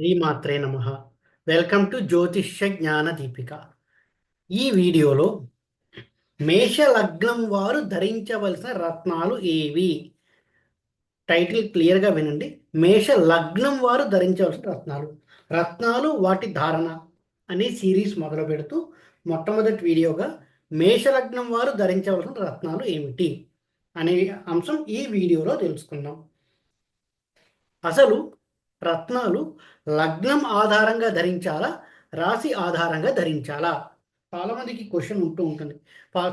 శ్రీమాత్రే నమ. Welcome to జ్యోతిష్య జ్ఞాన దీపిక. ఈ వీడియోలో మేష లగ్నం వారు ధరించవలసిన రత్నాలు ఏవి? టైటిల్ క్లియర్గా వినండి. మేష లగ్నం వారు ధరించవలసిన రత్నాలు. రత్నాలు వాటి ధారణ అనే సిరీస్ మొదలు పెడుతూ మొట్టమొదటి వీడియోగా మేష లగ్నం వారు ధరించవలసిన రత్నాలు ఏమిటి? అనే అంశం ఈ వీడియోలో తెలుసుకుందాం. అసలు రత్నాలు లగ్నం ఆధారంగా ధరించాలా? రాశి ఆధారంగా ధరించాలా? చాలామందికి క్వశ్చన్ ఉంటూ ఉంటుంది.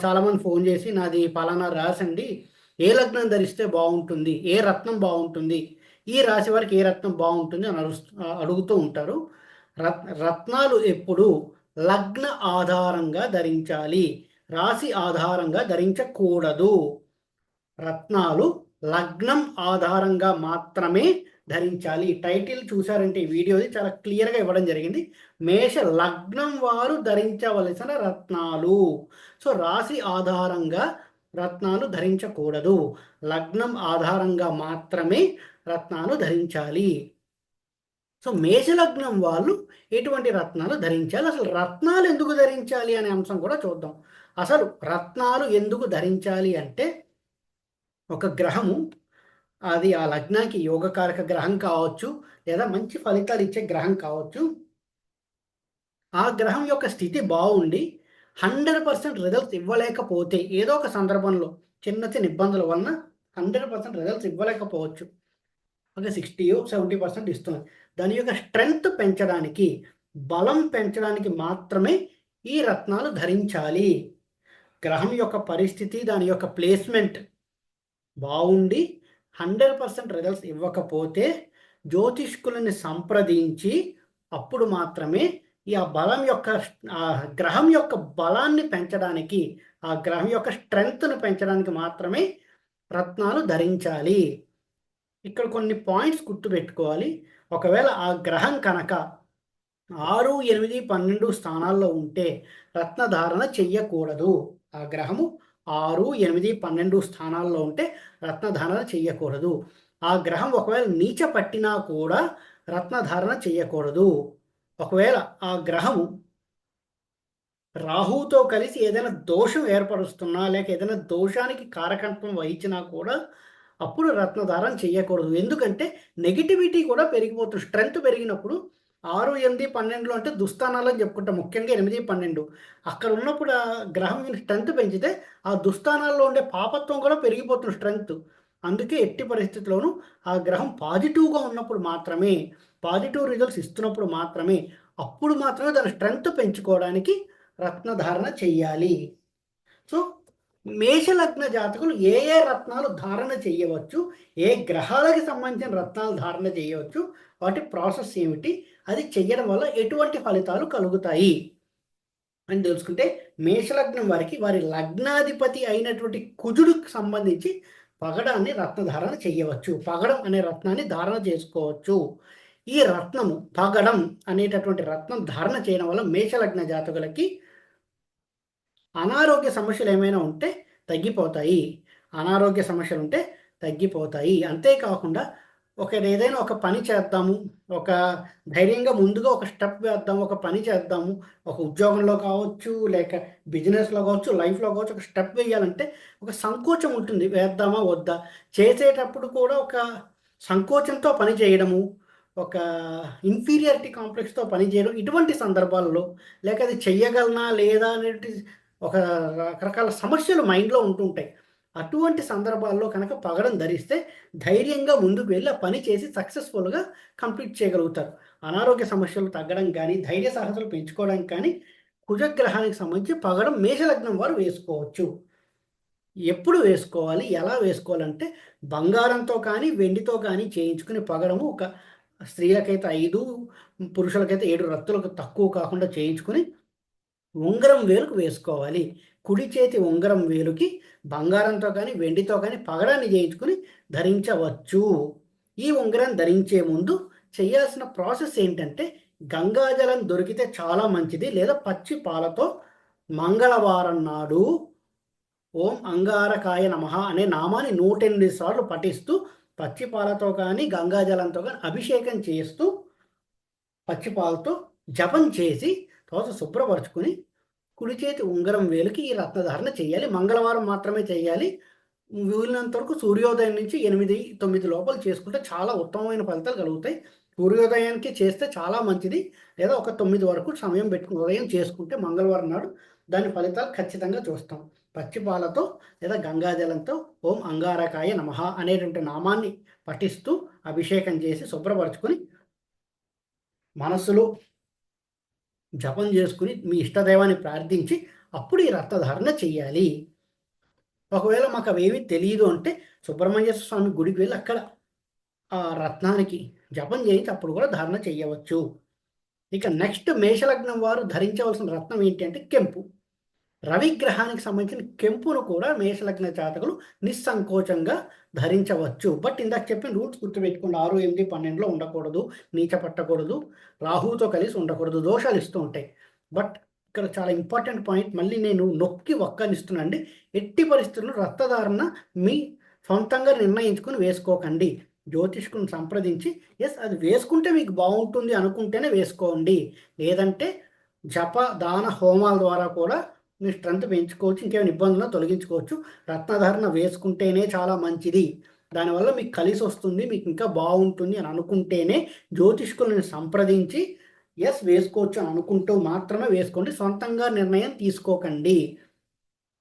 చాలామంది ఫోన్ చేసి నాది పలానా రాశి అండి. ఏ లగ్నం ధరిస్తే బాగుంటుంది? ఏ రత్నం బాగుంటుంది? ఈ రాశి వారికి ఏ రత్నం బాగుంటుంది? అని అడుగుతూ ఉంటారు. రత్ రత్నాలు ఎప్పుడు? లగ్న ఆధారంగా ధరించాలి. రాశి ఆధారంగా ధరించకూడదు. రత్నాలు లగ్నం ఆధారంగా మాత్రమే ధరించాలి. టైటిల్ చూసారంటే ఈ వీడియోది చాలా క్లియర్గా ఇవ్వడం జరిగింది. మేష లగ్నం వారు ధరించవలసిన రత్నాలు. సో రాశి ఆధారంగా రత్నాలు ధరించకూడదు. లగ్నం ఆధారంగా మాత్రమే రత్నాలు ధరించాలి. సో మేష లగ్నం వాళ్ళు ఎటువంటి రత్నాలు ధరించాలి? అసలు రత్నాలు ఎందుకు ధరించాలి అనే అంశం కూడా చూద్దాం. అసలు రత్నాలు ఎందుకు ధరించాలి అంటే ఒక గ్రహము అది ఆ లగ్నానికి యోగకారక గ్రహం కావచ్చు లేదా మంచి ఫలితాలు ఇచ్చే గ్రహం కావచ్చు. ఆ గ్రహం యొక్క స్థితి బాగుండి హండ్రెడ్ పర్సెంట్ రిజల్ట్స్ ఇవ్వలేకపోతే ఏదో ఒక సందర్భంలో చిన్న చిన్న ఇబ్బందుల వలన హండ్రెడ్ పర్సెంట్ రిజల్ట్స్ ఇవ్వలేకపోవచ్చు. ఒక సిక్స్టీ సెవెంటీ పర్సెంట్ ఇస్తుంది. దాని యొక్క స్ట్రెంగ్త్ పెంచడానికి బలం పెంచడానికి మాత్రమే ఈ రత్నాలు ధరించాలి. గ్రహం యొక్క పరిస్థితి దాని యొక్క ప్లేస్మెంట్ బాగుండి హండ్రెడ్ పర్సెంట్ రిజల్ట్స్ ఇవ్వకపోతే జ్యోతిష్కులని సంప్రదించి అప్పుడు మాత్రమే ఈ ఆ బలం యొక్క ఆ గ్రహం యొక్క బలాన్ని పెంచడానికి ఆ గ్రహం యొక్క స్ట్రెంగ్త్ను పెంచడానికి మాత్రమే రత్నాలు ధరించాలి. ఇక్కడ కొన్ని పాయింట్స్ గుర్తుపెట్టుకోవాలి. ఒకవేళ ఆ గ్రహం కనుక ఆరు ఎనిమిది పన్నెండు స్థానాల్లో ఉంటే రత్నధారణ చెయ్యకూడదు. ఆ గ్రహము ఆరు ఎనిమిది పన్నెండు స్థానాల్లో ఉంటే రత్నధారణ చెయ్యకూడదు. ఆ గ్రహం ఒకవేళ నీచ పట్టినా కూడా రత్నధారణ చెయ్యకూడదు. ఒకవేళ ఆ గ్రహము రాహుతో కలిసి ఏదైనా దోషం ఏర్పరుస్తున్నా లేక ఏదైనా దోషానికి కారకత్వం వహించినా కూడా అప్పుడు రత్నధారణ చెయ్యకూడదు. ఎందుకంటే నెగిటివిటీ కూడా పెరిగిపోతుంది. స్ట్రెంగ్త్ పెరిగినప్పుడు ఆరు ఎనిమిది పన్నెండులో అంటే దుస్థానాలు అని చెప్పుకుంటాం. ముఖ్యంగా ఎనిమిది పన్నెండు. అక్కడ ఉన్నప్పుడు ఆ గ్రహం స్ట్రెంగ్త్ పెంచితే ఆ దుస్థానాల్లో ఉండే పాపత్వం కూడా పెరిగిపోతుంది స్ట్రెంగ్త్ అందుకే ఎట్టి పరిస్థితుల్లోనూ ఆ గ్రహం పాజిటివ్గా ఉన్నప్పుడు మాత్రమే పాజిటివ్ రిజల్ట్స్ ఇస్తున్నప్పుడు మాత్రమే అప్పుడు మాత్రమే దాని స్ట్రెంగ్త్ పెంచుకోవడానికి రత్నధారణ చెయ్యాలి. సో మేషలగ్న జాతకులు ఏ ఏ రత్నాలు ధారణ చేయవచ్చు? ఏ గ్రహాలకి సంబంధించిన రత్నాలు ధారణ చేయవచ్చు? వాటి ప్రాసెస్ ఏమిటి? అది చెయ్యడం వల్ల ఎటువంటి ఫలితాలు కలుగుతాయి? అని తెలుసుకుంటే మేషలగ్నం వారికి వారి లగ్నాధిపతి అయినటువంటి కుజుడికి సంబంధించి పగడాన్ని రత్నధారణ చేయవచ్చు పగడం అనే రత్నాన్ని ధారణ చేసుకోవచ్చు. ఈ రత్నము పగడం అనేటటువంటి రత్నం ధారణ చేయడం వల్ల మేషలగ్న జాతకులకి అనారోగ్య సమస్యలు ఏమైనా ఉంటే తగ్గిపోతాయి. అనారోగ్య సమస్యలు ఉంటే తగ్గిపోతాయి. అంతేకాకుండా ఒక ఏదైనా ఒక పని చేద్దాము ఒక ధైర్యంగా ముందుగా ఒక స్టెప్ వేద్దాము ఒక పని చేద్దాము ఒక ఉద్యోగంలో కావచ్చు లేక బిజినెస్లో కావచ్చు లైఫ్లో కావచ్చు ఒక స్టెప్ వేయాలంటే ఒక సంకోచం ఉంటుంది. వేద్దామా వద్దా? చేసేటప్పుడు కూడా ఒక సంకోచంతో పని చేయడము ఒక ఇన్ఫీరియారిటీ కాంప్లెక్స్తో పనిచేయడం ఇటువంటి సందర్భాల్లో లేక అది చెయ్యగలనా లేదా అనేటి ఒక రకరకాల సమస్యలు మైండ్లో ఉంటుంటాయి అటువంటి సందర్భాల్లో కనుక పగడం ధరిస్తే ధైర్యంగా ముందుకు వెళ్ళి ఆ పని చేసి సక్సెస్ఫుల్గా కంప్లీట్ చేయగలుగుతారు. అనారోగ్య సమస్యలు తగ్గడం కానీ ధైర్య సాహసాలు పెంచుకోవడానికి కానీ కుజగ్రహానికి సంబంధించి పగడం మేషలగ్నం వారు వేసుకోవచ్చు. ఎప్పుడు వేసుకోవాలి? ఎలా వేసుకోవాలంటే బంగారంతో కానీ వెండితో కానీ చేయించుకుని పగడము ఒక స్త్రీలకైతే ఐదు పురుషులకైతే ఏడు రత్తులకు తక్కువ కాకుండా చేయించుకుని ఉంగరం వేలుకు వేసుకోవాలి. కుడి చేతి ఉంగరం వేలుకి బంగారంతో కానీ వెండితో కానీ పగడాన్ని చేయించుకుని ధరించవచ్చు. ఈ ఉంగరం ధరించే ముందు చేయాల్సిన ప్రాసెస్ ఏంటంటే గంగాజలం దొరికితే చాలా మంచిది లేదా పచ్చి పాలతో మంగళవారం నాడు ఓం అంగారకాయ నమః అనే నామాన్ని నూట ఎనిమిది సార్లు పఠిస్తూ పచ్చి పాలతో కానీ గంగాజలంతో కానీ అభిషేకం చేస్తూ పచ్చిపాలతో జపం చేసి తర్వాత శుభ్రపరచుకుని కుడి చేతి ఉంగరం వేలుకి ఈ రత్నధారణ చేయాలి. మంగళవారం మాత్రమే చేయాలి. వీలైనంత వరకు సూర్యోదయం నుంచి ఎనిమిది తొమ్మిది లోపల చేసుకుంటే చాలా ఉత్తమమైన ఫలితాలు కలుగుతాయి. సూర్యోదయానికి చేస్తే చాలా మంచిది. లేదా ఒక తొమ్మిది వరకు సమయం పెట్టుకుని ఉదయం చేసుకుంటే మంగళవారం నాడు దాని ఫలితాలు ఖచ్చితంగా చూస్తాం. పచ్చి పాలతో లేదా గంగాజలంతో ఓం అంగారకాయ నమః అనేటువంటి నామాన్ని పఠిస్తూ అభిషేకం చేసి శుభ్రపరచుకొని మనస్సులో జపం చేసుకుని మీ ఇష్టదైవాన్ని ప్రార్థించి అప్పుడు ఈ రక్తధారణ చెయ్యాలి. ఒకవేళ మాకు అవేమీ తెలియదు అంటే సుబ్రహ్మణ్య స్వామి గుడికి వెళ్ళి అక్కడ ఆ రత్నానికి జపం చేయించి అప్పుడు కూడా ధారణ చేయవచ్చు ఇక నెక్స్ట్ మేషలగ్నం వారు ధరించవలసిన రత్నం ఏంటి అంటే కెంపు. రవిగ్రహానికి సంబంధించిన కెంపును కూడా మేషలగ్న జాతకులు నిస్సంకోచంగా ధరించవచ్చు. బట్ ఇందాక చెప్పిన రూట్స్ గుర్తుపెట్టుకోండి. ఆరు ఎనిమిది పన్నెండులో ఉండకూడదు నీచ పట్టకూడదు రాహుతో కలిసి ఉండకూడదు దోషాలు ఇస్తూ ఉంటాయి. బట్ ఇక్కడ చాలా ఇంపార్టెంట్ పాయింట్ మళ్ళీ నేను నొక్కి ఒక్కనిస్తున్నాండి ఎట్టి పరిస్థితుల్లో రక్తధారణ మీ సొంతంగా నిర్ణయించుకుని వేసుకోకండి. జ్యోతిష్కుని సంప్రదించి ఎస్ అది వేసుకుంటే మీకు బాగుంటుంది అనుకుంటేనే వేసుకోండి. లేదంటే జప దాన హోమాల ద్వారా కూడా మీ స్ట్రెంత్ పెంచుకోవచ్చు ఇంకేమైనా ఇబ్బందులను తొలగించుకోవచ్చు. రత్నధారణ వేసుకుంటేనే చాలా మంచిది. దానివల్ల మీకు కలిసి వస్తుంది మీకు ఇంకా బాగుంటుంది అని అనుకుంటేనే జ్యోతిష్కులను సంప్రదించి ఎస్ వేసుకోవచ్చు అని అనుకుంటూ మాత్రమే వేసుకోండి. సొంతంగా నిర్ణయం తీసుకోకండి.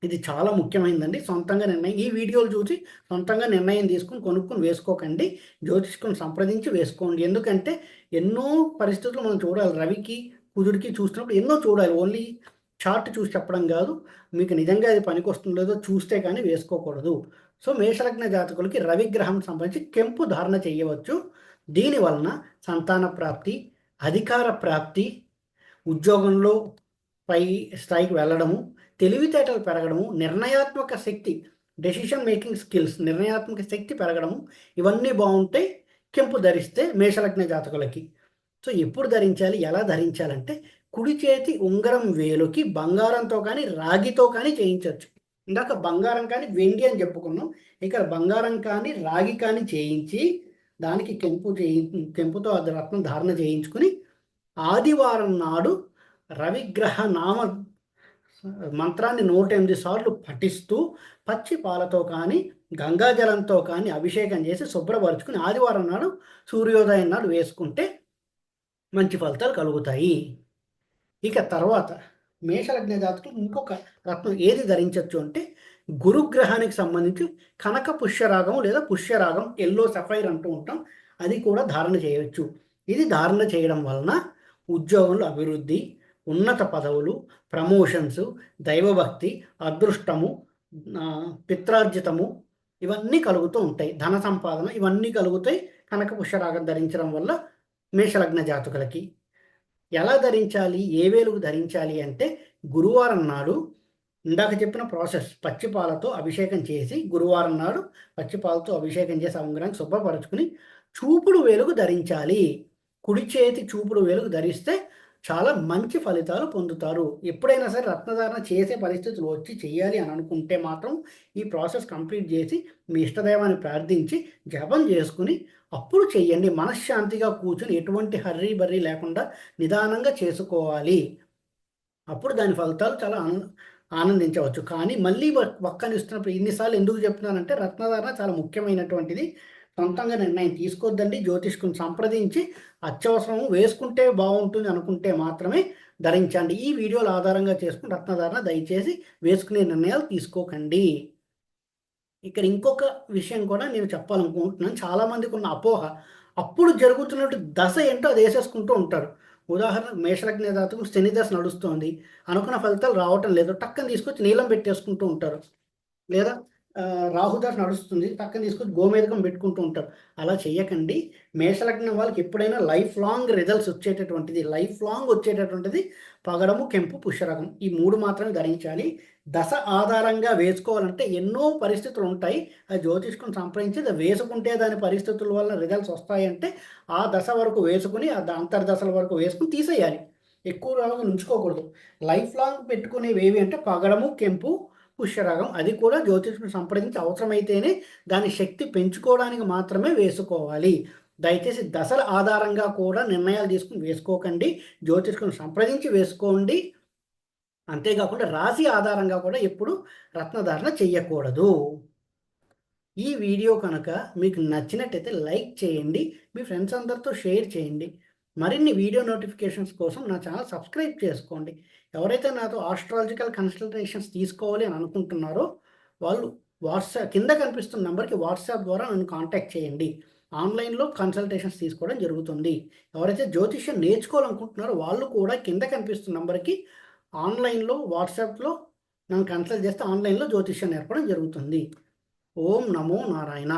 ఇది చాలా ముఖ్యమైనదండి సొంతంగా నిర్ణయం ఈ వీడియోలు చూసి సొంతంగా నిర్ణయం తీసుకుని కొనుక్కొని వేసుకోకండి. జ్యోతిష్కుని సంప్రదించి వేసుకోండి. ఎందుకంటే ఎన్నో పరిస్థితులు మనం చూడాలి. రవికి కుదుడికి చూసినప్పుడు ఎన్నో చూడాలి. ఓన్లీ చార్ట్ చూసి చెప్పడం కాదు మీకు నిజంగా అది పనికొస్తుందో లేదో చూస్తే కానీ వేసుకోకూడదు. సో మేషలగ్న జాతకులకి రవిగ్రహం సంబంధించి కెంపు ధారణ చేయవచ్చు. దీని వలన సంతాన ప్రాప్తి అధికార ప్రాప్తి ఉద్యోగంలో పై స్థాయికి వెళ్ళడము తెలివితేటలు పెరగడము నిర్ణయాత్మక శక్తి డెసిషన్ మేకింగ్ స్కిల్స్ నిర్ణయాత్మక శక్తి పెరగడము ఇవన్నీ బాగుంటాయి కెంపు ధరిస్తే మేషలగ్న జాతకులకి. సో ఎప్పుడు ధరించాలి ఎలా ధరించాలంటే కుడి చేతి ఉంగరం వేలుకి బంగారంతో కానీ రాగితో కానీ చేయించవచ్చు ఇందాక బంగారం కానీ వెండి అని చెప్పుకున్నాం. ఇక్కడ బంగారం కానీ రాగి కానీ చేయించి దానికి కెంపు చేయి కెంపుతో అది రత్నం ధారణ చేయించుకుని ఆదివారం నాడు రవిగ్రహ నామ మంత్రాన్ని నూట ఎనిమిది సార్లు పఠిస్తూ పచ్చి పాలతో కానీ గంగాజలంతో కానీ అభిషేకం చేసి శుభ్రపరుచుకుని ఆదివారం నాడు సూర్యోదయం నాడు వేసుకుంటే మంచి ఫలితాలు కలుగుతాయి. ఇక తర్వాత మేషలగ్న జాతకులు ఇంకొక రత్నం ఏది ధరించవచ్చు అంటే గురుగ్రహానికి సంబంధించి కనక పుష్యరాగం లేదా పుష్యరాగం ఎల్లో సఫైర్ అంటూ ఉంటాం. అది కూడా ధారణ చేయవచ్చు ఇది ధారణ చేయడం వలన ఉద్యోగంలో అభివృద్ధి ఉన్నత పదవులు ప్రమోషన్స్ దైవభక్తి అదృష్టము పిత్రార్జితము ఇవన్నీ కలుగుతూ ఉంటాయి. ధన సంపాదన ఇవన్నీ కలుగుతాయి కనక పుష్యరాగం ధరించడం వల్ల మేషలగ్న జాతకులకి. ఎలా ధరించాలి? ఏ వేలుగు ధరించాలి అంటే గురువారం నాడు ఇందాక చెప్పిన ప్రాసెస్ పచ్చిపాలతో అభిషేకం చేసి గురువారం నాడు పచ్చిపాలతో అభిషేకం చేసి ఉంగరాన్ని శుభ్రపరచుకుని చూపుడు వేలుగు ధరించాలి. కుడి చేతి చూపుడు వేలుగు ధరిస్తే చాలా మంచి ఫలితాలు పొందుతారు. ఎప్పుడైనా సరే రత్నధారణ చేసే పరిస్థితులు వచ్చి చేయాలి అని అనుకుంటే మాత్రం ఈ ప్రాసెస్ కంప్లీట్ చేసి మీ ఇష్టదైవాన్ని ప్రార్థించి జపం చేసుకుని అప్పుడు చెయ్యండి. మనశ్శాంతిగా కూర్చుని ఎటువంటి హర్రీ బర్రీ లేకుండా నిదానంగా చేసుకోవాలి. అప్పుడు దాని ఫలితాలు చాలా ఆనందించవచ్చు. కానీ మళ్ళీ ఇస్తున్నప్పుడు ఇన్నిసార్లు ఎందుకు చెప్తున్నానంటే రత్నధారణ చాలా ముఖ్యమైనటువంటిది. సొంతంగా నిర్ణయం తీసుకోవద్దండి జ్యోతిష్కుని సంప్రదించి అత్యవసరం వేసుకుంటే బాగుంటుంది అనుకుంటే మాత్రమే ధరించండి. ఈ వీడియోలు ఆధారంగా చేసుకుని రత్నధారణ దయచేసి వేసుకునే నిర్ణయాలు తీసుకోకండి. ఇక్కడ ఇంకొక విషయం కూడా నేను చెప్పాలనుకుంటున్నాను. చాలామందికి ఉన్న అపోహ అప్పుడు జరుగుతున్నట్టు దశ ఏంటో అది వేసేసుకుంటూ ఉంటారు. ఉదాహరణ మేషలగ్న జాతకం శని దశ నడుస్తోంది. అనుకున్న ఫలితాలు రావటం లేదు. టక్కని తీసుకొచ్చి నీలం పెట్టేసుకుంటూ ఉంటారు. లేదా రాహుదాస్ నడుస్తుంది. పక్కన తీసుకొని గోమేదకం పెట్టుకుంటూ ఉంటారు. అలా చేయకండి మేషలగ్నం వాళ్ళకి ఎప్పుడైనా లైఫ్ లాంగ్ రిజల్ట్స్ వచ్చేటటువంటిది లైఫ్ లాంగ్ వచ్చేటటువంటిది పగడము కెంపు పుష్యరకం ఈ మూడు మాత్రమే ధరించాలి. దశ ఆధారంగా వేసుకోవాలంటే ఎన్నో పరిస్థితులు ఉంటాయి. అది జ్యోతిష్కుని సంప్రదించి వేసుకుంటే దాని పరిస్థితుల వల్ల రిజల్ట్స్ వస్తాయంటే ఆ దశ వరకు వేసుకుని ఆ అంతర్దశల వరకు వేసుకుని తీసేయాలి. ఎక్కువ రోజులు ఉంచుకోకూడదు లైఫ్ లాంగ్ పెట్టుకునేవి ఏవి అంటే పగడము కెంపు పుష్యరాగం. అది కూడా జ్యోతిష్ను సంప్రదించి అవసరమైతేనే దాని శక్తి పెంచుకోవడానికి మాత్రమే వేసుకోవాలి. దయచేసి దశల ఆధారంగా కూడా నిర్ణయాలు తీసుకుని వేసుకోకండి. జ్యోతిష్కుని సంప్రదించి వేసుకోండి. అంతేకాకుండా రాశి ఆధారంగా కూడా ఎప్పుడు రత్నధారణ చేయకూడదు ఈ వీడియో కనుక మీకు నచ్చినట్టయితే లైక్ చేయండి. మీ ఫ్రెండ్స్ అందరితో షేర్ చేయండి. మరిన్ని వీడియో నోటిఫికేషన్స్ కోసం నా ఛానల్ సబ్స్క్రైబ్ చేసుకోండి. ఎవరైతే నాతో ఆస్ట్రాలజికల్ కన్సల్టేషన్స్ తీసుకోవాలి అని అనుకుంటున్నారో వాళ్ళు వాట్సాప్ కింద కనిపిస్తున్న నెంబర్కి వాట్సాప్ ద్వారా నన్ను కాంటాక్ట్ చేయండి. ఆన్లైన్లో కన్సల్టేషన్స్ తీసుకోవడం జరుగుతుంది. ఎవరైతే జ్యోతిష్యం నేర్చుకోవాలనుకుంటున్నారో వాళ్ళు కూడా కింద కనిపిస్తున్న నెంబర్కి ఆన్లైన్లో వాట్సాప్లో నన్ను కన్సల్ట్ చేస్తే ఆన్లైన్లో జ్యోతిష్యం నేర్పడం జరుగుతుంది. ఓం నమో నారాయణ.